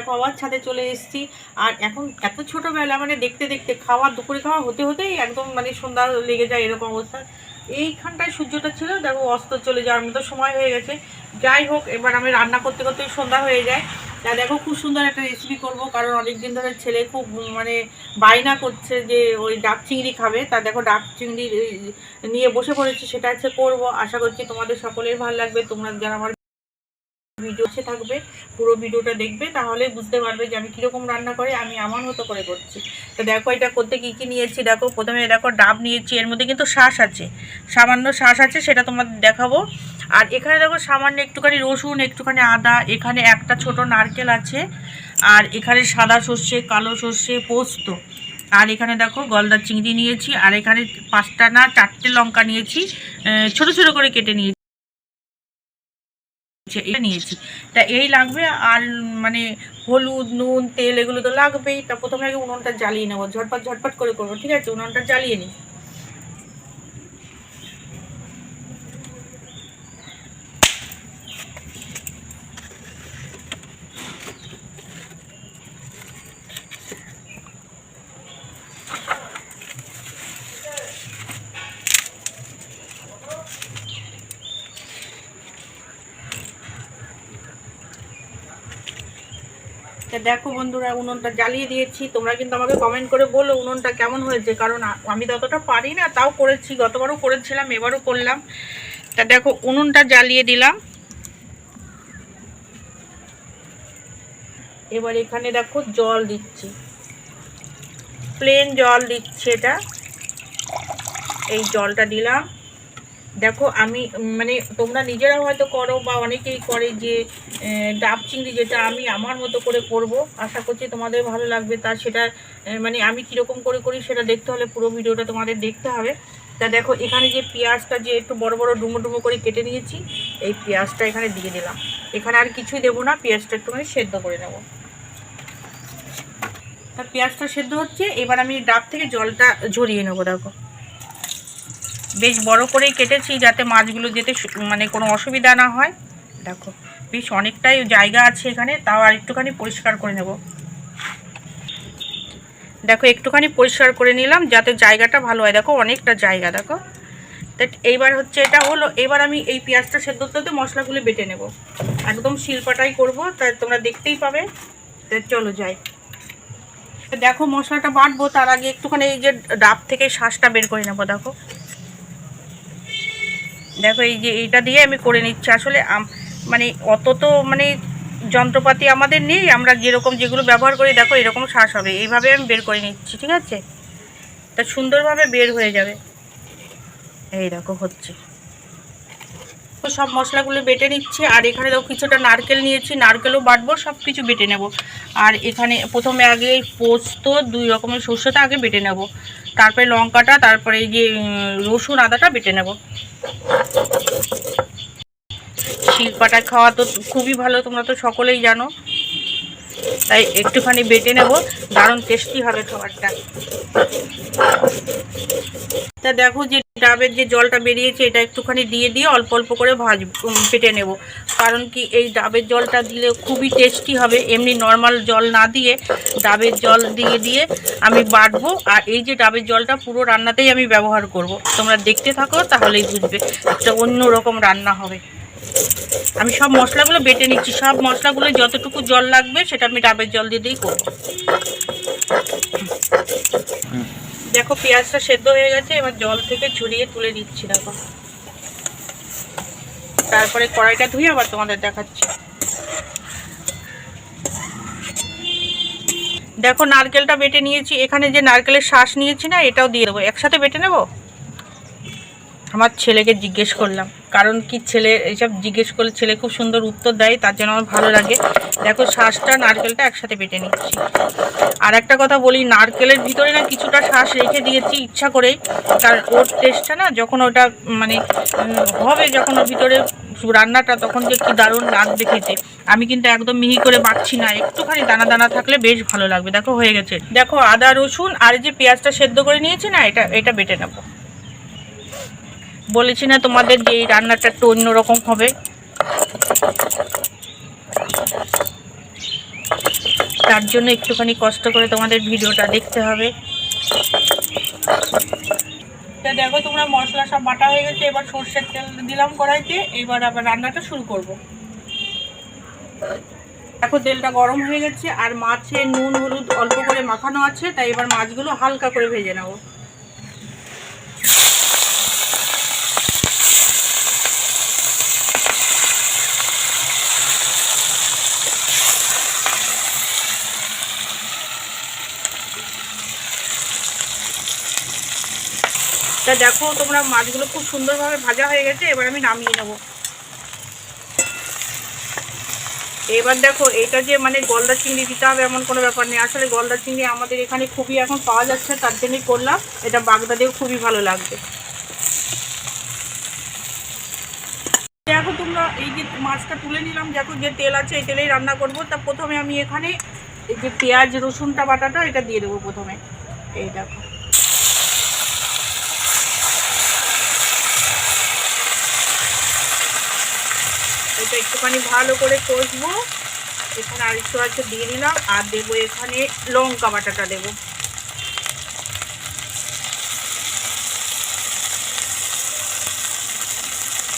দেখো আবার ছাদে চলে এসেছি। আর এখন এত ছোটোবেলা মানে দেখতে দেখতে খাওয়া, দুপুরে খাওয়া হতে হতেই একদম মানে সন্ধ্যা লেগে যায় এরকম অবস্থা। এইখানটায় সূর্যটা ছিল, দেখো অস্ত চলে যাওয়ার মতো সময় হয়ে গেছে। যাই হোক, এবার আমি রান্না করতে করতে সন্ধ্যা হয়ে যায়। তা দেখো খুব সুন্দর একটা রেসিপি করব, কারণ অনেক দিন ধরে ছেলে খুব মানে বায়না করছে যে ওই ডাব চিংড়ি খাবে। তা দেখো ডাব চিংড়ি নিয়ে বসে পড়েছি, সেটা হচ্ছে করব। আশা করছি তোমাদের সকলের ভালো লাগবে, তোমরা যারা আমার ভিডিও সে থাকবে, পুরো ভিডিওটা দেখবে, তাহলে বুঝতে পারবে যে আমি কীরকম রান্না করে, আমি আমার মতো করে করছি। তো দেখো এটা করতে কী কী নিয়েছি, দেখো, প্রথমে দেখো ডাব নিয়েছি, এর মধ্যে কিন্তু শ্বাস আছে, সামান্য শ্বাস আছে, সেটা তোমাদের দেখাবো। আর এখানে দেখো সামান্য একটুখানি রসুন, একটুখানি আদা, এখানে একটা ছোট নারকেল আছে, আর এখানে সাদা সর্ষে, কালো সর্ষে, পোস্ত। আর এখানে দেখো গলদা চিংড়ি নিয়েছি, আর এখানে পাঁচটা না, চারটে লঙ্কা নিয়েছি ছোট ছোট করে কেটে নিয়েছি। এটা নিয়েছি। তা এই লাগবে আর মানে হলুদ, নুন, তেল এগুলো তো লাগবেই। তা প্রথমে আগে উনুনটা জ্বালিয়ে নেব। ঝটপট ঝটপট করে করব। ঠিক আছে? উনুনটা জ্বালিয়ে নিই। তা দেখো বন্ধুরা, উনুনটা জ্বালিয়ে দিয়েছি। তোমরা কিন্তু আমাকে কমেন্ট করে বলো উনুনটা কেমন হয়েছে, কারণ আমি ততটা পারি না, তাও করেছি, গতবারও করেছিলাম, এবারও করলাম। তা দেখো, উনুনটা জ্বালিয়ে দিলাম। এবার এখানে দেখো জল দিচ্ছি। প্লেন জল দিচ্ছে এটা। এই জলটা দিলাম। দেখো, আমি মানে তোমরা নিজেরা হয়তো করো বা অনেকেই করে যে ডাব চিংড়ি যেটা আমি আমার মতো করে করব। আশা করছি তোমাদের ভালো লাগবে। তা সেটা মানে আমি কীরকম করে করি সেটা দেখতে হলে পুরো ভিডিওটা তোমাদের দেখতে হবে। তা দেখো, এখানে যে পেঁয়াজটা যে একটু বড় বড় ডুমো ডুমো করে কেটে নিয়েছি, এই পেঁয়াজটা এখানে দিয়ে দিলাম। এখানে আর কিছুই দেবো না, পেঁয়াজটা একটুখানি সেদ্ধ করে নেব। তা পেঁয়াজটা সেদ্ধ হচ্ছে, এবার আমি ডাব থেকে জলটা ঝরিয়ে নেব, দেখো। বেশ বড় করেই কেটেছি যাতে মাছগুলো যেতে মানে কোনো অসুবিধা না হয়। দেখো, বেশ অনেকটাই জায়গা আছে এখানে, তাও আর একটুখানি পরিষ্কার করে নেব। দেখো, একটুখানি পরিষ্কার করে নিলাম যাতে জায়গাটা ভালো হয়। দেখো, অনেকটা জায়গা, দেখো। এইবার হচ্ছে এটা হলো, এবার আমি এই পেঁয়াজটা সেদ্ধ করতে মশলাগুলো বেটে নেব। একদম শিলপাটাই করব তাই তোমরা দেখতেই পাবে। চলো যাই। দেখো, মশলাটা বাটবো, তার আগে একটুখানি এই যে ডাব থেকে শ্বাসটা বের করে নেব, দেখো। দেখো, এই যে এইটা দিয়ে আমি করে নিচ্ছি। আসলে মানে অত তো মানে যন্ত্রপাতি আমাদের নেই। আমরা যেরকম যেগুলো ব্যবহার করি, দেখো, এরকম শ্বাস হবে। এইভাবে আমি বের করে নিচ্ছি, ঠিক আছে? তা সুন্দরভাবে বের হয়ে যাবে। এই দেখো, হচ্ছে। সব মশলাগুলো বেটে নিচ্ছি। আর এখানে দেখো, কিছুটা নারকেল নিয়েছি। নারকেলও বাটবো সব কিছু বেটে নেব। আর এখানে প্রথমে আগে পোস্ত, দুই রকমের সর্ষেটা আগে বেটে নেব। তারপরে লঙ্কাটা, তারপরে এই যে রসুন আদাটা বেটে নেব। শিলপাটা খাওয়া তো খুবই ভালো, তোমরা তো সকলেই জানো। তাই একটুখানি বেটে নেব, দারুণ টেস্টি হবে খাবারটা। তা দেখো যে ডাবের যে জলটা বেরিয়েছে এটা একটুখানি দিয়ে দিয়ে অল্প অল্প করে ভাজ পেটে নেব। কারণ কি এই ডাবের জলটা দিলে খুবই টেস্টি হবে। এমনি নর্মাল জল না দিয়ে ডাবের জল দিয়ে দিয়ে আমি বাটবো। আর এই যে ডাবের জলটা পুরো রান্নাতেই আমি ব্যবহার করব। তোমরা দেখতে থাকো, তাহলেই বুঝবে একটা অন্য রকম রান্না হবে। আমি সব মশলাগুলো বেটে নিচ্ছি। সব মশলাগুলো যতটুকু জল লাগবে, সেটা আমি ডাবের জল দিয়ে, দিয়েই করব। দেখো, পেঁয়াজটা সেদ্ধ হয়ে গেছে, এবার জল থেকে ঝরিয়ে তুলে দিচ্ছি দেখো। তারপরে কড়াইটা ধুয়ে আবার তোমাদের দেখাচ্ছি। দেখো, নারকেলটা বেটে নিয়েছি। এখানে যে নারকেলের শ্বাস নিয়েছি না, এটাও দিয়ে দেবো। একসাথে বেটে নেব? আমার ছেলেকে জিজ্ঞেস করলাম। কারণ কি ছেলে, এইসব জিজ্ঞেস করলে ছেলে খুব সুন্দর উত্তর দেয়, তার জন্য আমার ভালো লাগে। দেখো, শ্বাসটা নারকেলটা একসাথে বেটে নিচ্ছি। আর একটা কথা বলি, নারকেলের ভিতরে না কিছুটা শ্বাস রেখে দিয়েছি ইচ্ছা করেই। কারণ ওর টেস্টটা না যখন ওটা মানে হবে যখন ওর ভিতরে রান্নাটা, তখন যে কি দারুণ লাগবে খেতে। আমি কিন্তু একদম মিহি করে বাড়ছি না, একটুখানি দানা দানা থাকলে বেশ ভালো লাগবে। দেখো, হয়ে গেছে। দেখো, আদা, রসুন আর যে পেঁয়াজটা সেদ্ধ করে নিয়েছি না, এটা এটা বেটে নেব। বলেছি না তোমাদের যে এই রান্নাটা একটু অন্যরকম হবে। তার জন্য একটুখানি কষ্ট করে তোমাদের ভিডিওটা দেখতে হবে। তা দেখো তোমরা মশলা সব বাটা হয়ে গেছে, এবার সর্ষের তেল দিলাম কড়াইতে, এবার আবার রান্নাটা শুরু করব। দেখো তেলটা গরম হয়ে গেছে, আর মাছে নুন, হলুদ অল্প করে মাখানো আছে, তাই এবার মাছগুলো হালকা করে ভেজে নেব। তা দেখো, তোমরা মাছগুলো খুব সুন্দরভাবে ভাজা হয়ে গেছে, এবার আমি নামিয়ে নেব। এবার দেখো, এটা যে মানে গলদা চিংড়ি দিতে হবে এমন কোনো ব্যাপার নেই। আসলে গলদা চিংড়ি আমাদের এখানে খুবই এখন পাওয়া যাচ্ছে, তার জন্যই করলাম। এটা বাগদাদেও খুবই ভালো লাগবে। দেখো তোমরা, এই যে মাছটা তুলে নিলাম, দেখো যে তেল আছে, এই তেলেই রান্না করব। তা প্রথমে আমি এখানে এই যে পেঁয়াজ, রসুনটা, বাটাটা, এটা দিয়ে দেবো প্রথমে। এই দেখো এটা একটুখানি ভালো করে কষবো। এখানে আর একটু আছে দিয়ে দিলাম আর দেবো এখানে লঙ্কা বাটাটা দেবো।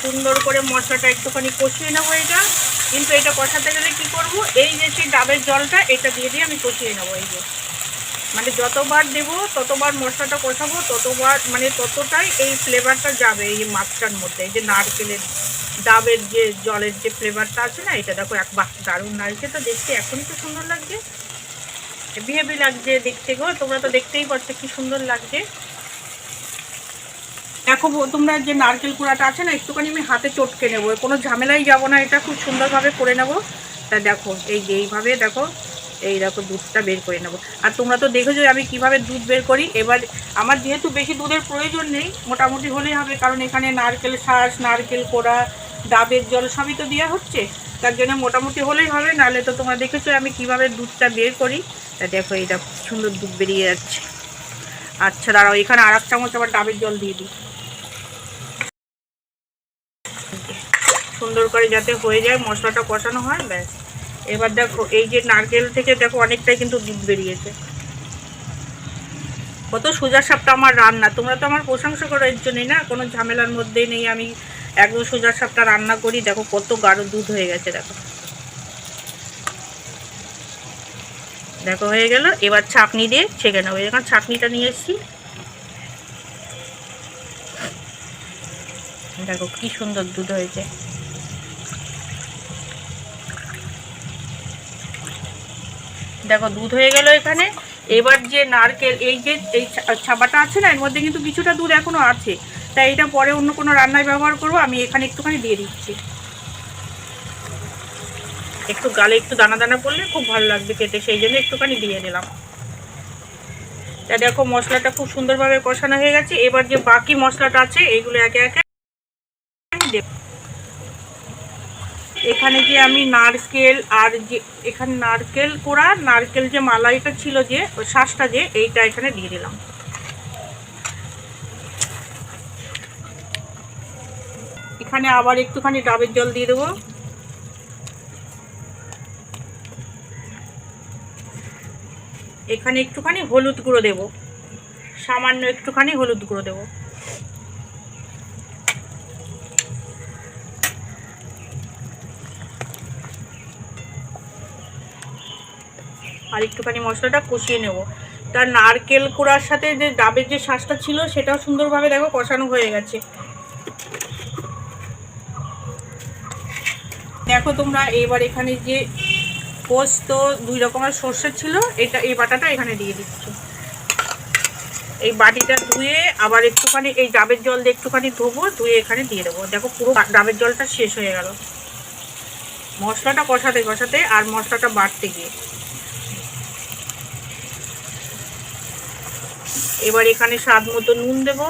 সুন্দর করে মশলাটা একটুখানি কষিয়ে নেব এটা। কিন্তু এটা কষাতে গেলে কি করব? এই যে সেই ডাবের জলটা, এটা দিয়ে দিয়ে আমি কষিয়ে নেব এই যে। মানে যতবার দেব, ততবার মশলাটা কষাবো, ততবার মানে ততটাই এই ফ্লেভারটা যাবে এই মাছটার মধ্যে, এই যে নারকেলের ডাবের যে জলের যে ফ্লেভারটা আছে না, এটা দেখো এক বাহ, দারুণ লাগছে। তো দেখতে এখনই তো সুন্দর লাগছে। হেভি লাগছে দেখতে গো, তোমরা তো দেখতেই পাচ্ছ কি সুন্দর লাগছে। দেখো বো- তোমরা যে নারকেল কুড়াটা আছে না, একটুখানি আমি হাতে চটকে নেব। কোনো ঝামেলাই যাব না, এটা খুব সুন্দরভাবে করে নেব। তা দেখো, এই যে এইভাবে দেখো এই দেখো দুধটা বের করে নেব। আর তোমরা তো দেখেছ আমি কীভাবে দুধ বের করি? এবার আমার যেহেতু বেশি দুধের প্রয়োজন নেই, মোটামুটি হলেই হবে, কারণ এখানে নারকেল শাঁস, নারকেল কোড়া, ডাবের জল সবই তো দেওয়া হচ্ছে। তার জন্য মোটামুটি হলেই হবে, নাহলে তো তোমরা দেখেছ আমি কীভাবে দুধটা বের করি। তা দেখো এই দেখো, সুন্দর দুধ বেরিয়ে যাচ্ছে। আচ্ছা দাঁড়াও, এখানে আর এক চামচ আবার ডাবের জল দিয়ে দিই। সুন্দর করে যাতে হয়ে যায়, মশলাটা কষানো হয়, ব্যাস। এবার দেখো, এই যে নারকেল থেকে দেখো অনেকটাই কিন্তু দুধ বেরিয়েছে। কত সোজা সাপটা আমার রান্না। তোমরা তো আমার প্রশংসা করো, এর জন্যই না? কোনো ঝামেলার মধ্যেই নেই, আমি একদম সোজা সাপটা রান্না করি। দেখো কত গাঢ় দুধ হয়ে গেছে, দেখো। দেখো, হয়ে গেল। এবার ছাঁকনি দিয়ে ছেঁকে নেব। এখন ছাঁকনিটা নিয়ে এসেছি। দেখো, কি সুন্দর দুধ হয়েছে। দেখো, দুধ হয়ে গেল এখানে। এবার যে নারকেল, এই যে, এই ছাপাটা আছে না, এর মধ্যে কিন্তু কিছুটা দুধ এখনও আছে। তাই এটা পরে অন্য কোনো রান্নায় ব্যবহার করব, আমি এখানে একটুখানি দিয়ে দিচ্ছি। একটু গালে একটু দানা দানা পড়লে খুব ভালো লাগবে খেতে, সেই জন্য একটুখানি দিয়ে দিলাম। তা দেখো, মশলাটা খুব সুন্দরভাবে কষানো হয়ে গেছে। এবার যে বাকি মশলাটা আছে এইগুলো একে একে আমি দেব এখানে যে আমি নারকেল আর যে, এখানে নারকেল কোড়া, নারকেল যে মালাইটা ছিল যে, ওই শ্বাসটা যে, এইটা এখানে দিয়ে দিলাম। এখানে আবার একটুখানি ডাবের জল দিয়ে দেবো। এখানে একটুখানি হলুদ গুঁড়ো দেব। সামান্য একটুখানি হলুদ গুঁড়ো দেবো। আর একটুখানি মশলাটা কষিয়ে নেব। তার নারকেল কোড়ার সাথে যে ডাবের যে শ্বাসটা ছিল, সেটাও সুন্দরভাবে দেখো কষানো হয়ে গেছে। দেখো তোমরা, এবার এখানে যে পোস্ত, দুই রকমের সর্ষে ছিল, এটা, এই বাটাটা এখানে দিয়ে দিচ্ছি। এই বাটিটা ধুয়ে আবার একটুখানি, এই ডাবের জল দিয়ে একটুখানি ধোবো, ধুয়ে এখানে দিয়ে দেবো। দেখো পুরো ডাবের জলটা শেষ হয়ে গেল। মশলাটা কষাতে কষাতে আর মশলাটা বাড়তে গিয়ে। এবার এখানে স্বাদ মতো নুন দেব।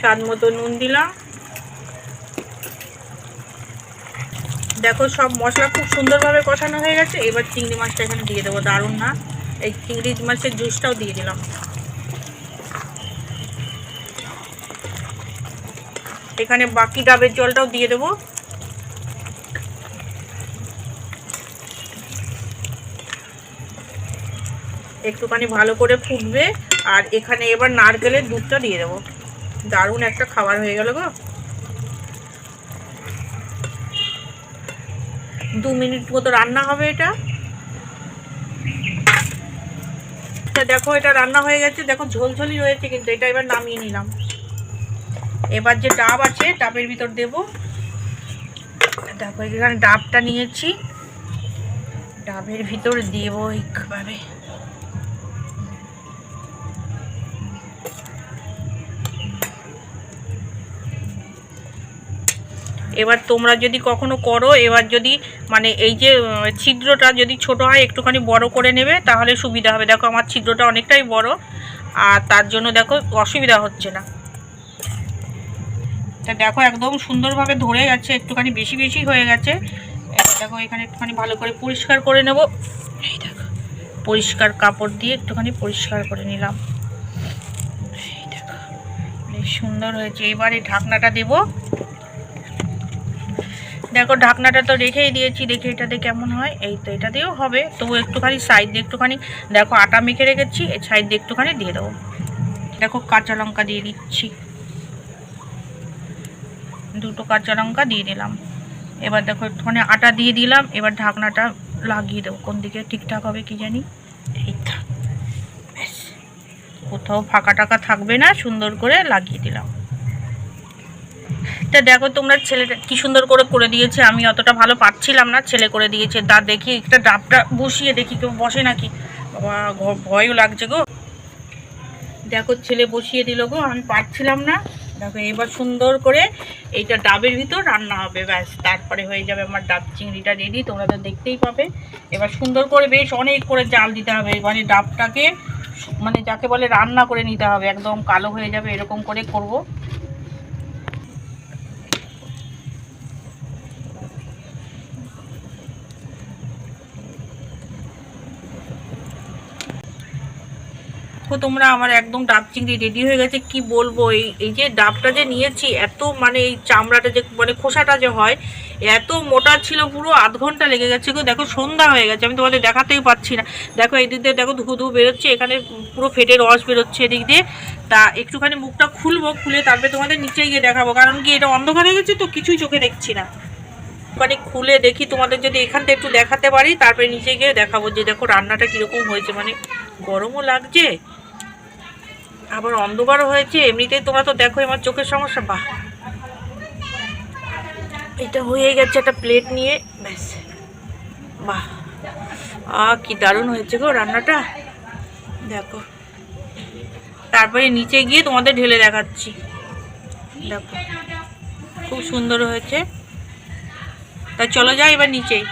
স্বাদ মতো নুন দিলাম। দেখো সব মশলা খুব সুন্দরভাবে কষানো হয়ে গেছে। এবার চিংড়ি মাছটা এখানে দিয়ে দেবো, দারুণ না? এই চিংড়ি মাছের জুসটাও দিয়ে দিলাম। এখানে বাকি ডাবের জলটাও দিয়ে দেবো। একটুখানি ভালো করে ফুটবে। আর এখানে এবার নারকেলের দুধটা দিয়ে দেবো। দারুণ একটা খাবার হয়ে গেল গো। দু মিনিট মতো রান্না হবে এটা। দেখো, এটা রান্না হয়ে গেছে। দেখো, ঝোলঝোলই রয়েছে, কিন্তু এটা এবার নামিয়ে নিলাম। এবার যে ডাব আছে, ডাবের ভিতর দেব। দেখো, এখানে ডাবটা নিয়েছি। ডাবের ভিতর দেবো এইভাবে এবার তোমরা যদি কখনো করো, এবার যদি মানে এই যে ছিদ্রটা যদি ছোট হয়, একটুখানি বড় করে নেবে, তাহলে সুবিধা হবে। দেখো, আমার ছিদ্রটা অনেকটাই বড়, আর তার জন্য দেখো, অসুবিধা হচ্ছে না। তা দেখো, একদম সুন্দরভাবে ধরে গেছে, একটুখানি বেশি বেশি হয়ে গেছে। দেখো, এখানে একটুখানি ভালো করে পরিষ্কার করে নেব। এই দেখো, পরিষ্কার কাপড় দিয়ে একটুখানি পরিষ্কার করে নিলাম। সুন্দর হয়েছে। এবার এই ঢাকনাটা দেবো। দেখো, ঢাকনাটা তো রেখেই দিয়েছি, দেখে এটাতে কেমন হয়। এই তো এটা দিয়েও হবে। তবু একটুখানি সাইড দিয়ে একটুখানি, দেখো, আটা মেখে রেখেছি এই সাইড দিয়ে একটুখানি দিয়ে দেবো। দেখো, কাঁচা লঙ্কা দিয়ে দিচ্ছি। দুটো কাঁচা লঙ্কা দিয়ে দিলাম। এবার দেখো, একটুখানি আটা দিয়ে দিলাম, এবার ঢাকনাটা লাগিয়ে দেবো। কোন দিকে ঠিকঠাক হবে কি জানি? এই কোথাও ফাঁকা টাকা থাকবে না, সুন্দর করে লাগিয়ে দিলাম। তা দেখো তোমরা ছেলেটা কি সুন্দর করে করে দিয়েছে, আমি অতটা ভালো পাচ্ছিলাম না, ছেলে করে দিয়েছে। দা দেখি একটা ডাবটা বসিয়ে দেখি, কেউ বসে নাকি? বাবা ভয়ও লাগছে গো। দেখো ছেলে বসিয়ে দিল গো, আমি পারছিলাম না। দেখো এবার সুন্দর করে এইটা ডাবের ভিতর রান্না হবে, ব্যাস, তারপরে হয়ে যাবে আমার ডাব চিংড়িটা রেডি তোমরা তো দেখতেই পাবে। এবার সুন্দর করে বেশ অনেক করে জাল দিতে হবে মানে ডাবটাকে মানে যাকে বলে রান্না করে নিতে হবে, একদম কালো হয়ে যাবে, এরকম করে করব। দেখো তোমরা, আমার একদম ডাব চিংড়ি রেডি হয়ে গেছে। কি বলব, এই এই যে ডাবটা যে নিয়েছি, এত মানে এই চামড়াটা যে মানে খোসাটা যে হয়, এত মোটা ছিল পুরো, আধ ঘণ্টা লেগে গেছে গো। দেখো সন্ধ্যা হয়ে গেছে, আমি তোমাদের দেখাতেই পাচ্ছি না। দেখো, এই দিক দিয়ে দেখো ধু ধু বেরোচ্ছে, এখানে পুরো ফেটে রস বেরোচ্ছে এদিক দিয়ে। তা একটুখানি মুখটা খুলবো, খুলে তারপরে তোমাদের নিচে গিয়ে দেখাবো। কারণ কি, এটা অন্ধকার হয়ে গেছে তো, কিছুই চোখে দেখছি না। মানে খুলে দেখি, তোমাদের যদি এখানটা একটু দেখাতে পারি, তারপরে নিচে গিয়ে দেখাবো যে, দেখো রান্নাটা কীরকম হয়েছে। মানে গরমও লাগছে আবার অন্ধকারও হয়েছে, এমনিতেই তোমরা তো দেখো আমার চোখের সমস্যা, বাহ। এটা হয়ে গেছে একটা প্লেট নিয়ে, ব্যাস। বাহ। আ, কি দারুণ হয়েছে গো রান্নাটা। দেখো। তারপরে নিচে গিয়ে তোমাদের ঢেলে দেখাচ্ছি। দেখো। খুব সুন্দর হয়েছে। তা চলো যাই এবার নিচেই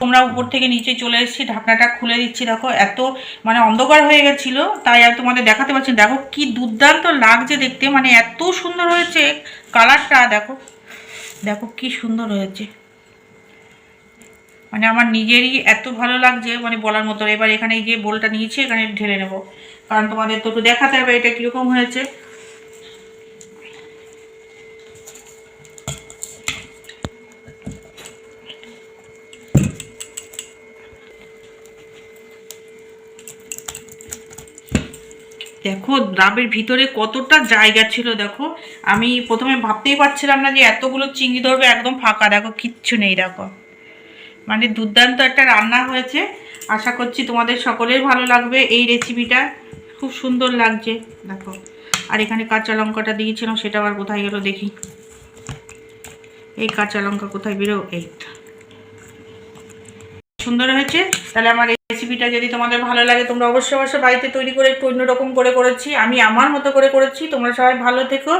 তোমরা উপর থেকে নিচে চলে এসেছি, ঢাকনাটা খুলে দিচ্ছি, দেখো এত মানে অন্ধকার হয়ে গেছিল, তাই আর তোমাদের দেখাতে পারছি। দেখো কি দুর্দান্ত লাগছে দেখতে মানে এত সুন্দর হয়েছে কালারটা, দেখো দেখো কি সুন্দর হয়েছে। মানে আমার নিজেরই এত ভালো লাগছে মানে বলার মতো এবার এখানে এই যে বোলটা নিয়েছি, এখানে ঢেলে নেব। কারণ তোমাদের তো একটু দেখাতে হবে এটা কীরকম হয়েছে। দেখো ডাবের ভিতরে কতটা জায়গা ছিল, দেখো। আমি প্রথমে ভাবতেই পারছিলাম না যে এতগুলো চিংড়ি ধরবে একদম ফাঁকা, দেখো কিচ্ছু নেই, দেখো। মানে দুর্দান্ত একটা রান্না হয়েছে। আশা করছি তোমাদের সকলের ভালো লাগবে এই রেসিপিটা খুব সুন্দর লাগছে, দেখো। আর এখানে কাঁচা লঙ্কাটা দিয়েছিলাম, সেটা আবার কোথায় গেলো দেখি। এই কাঁচা লঙ্কা কোথায় বেরো? এই। সুন্দর হয়েছে। তাহলে আমার এই রেসিপিটা যদি তোমাদের ভালো লাগে, তোমরা অবশ্যই অবশ্যই বাড়িতে তৈরি করে একটু অন্যরকম করে করেছি। আমি আমার মতো করে করেছি, তোমরা সবাই ভালো থেকো।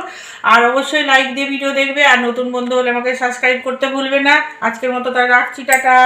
আর অবশ্যই লাইক দিয়ে ভিডিও দেখবে, আর নতুন বন্ধু হলে আমাকে সাবস্ক্রাইব করতে ভুলবে না। আজকের মতো তাহলে রাখছি, টাটা।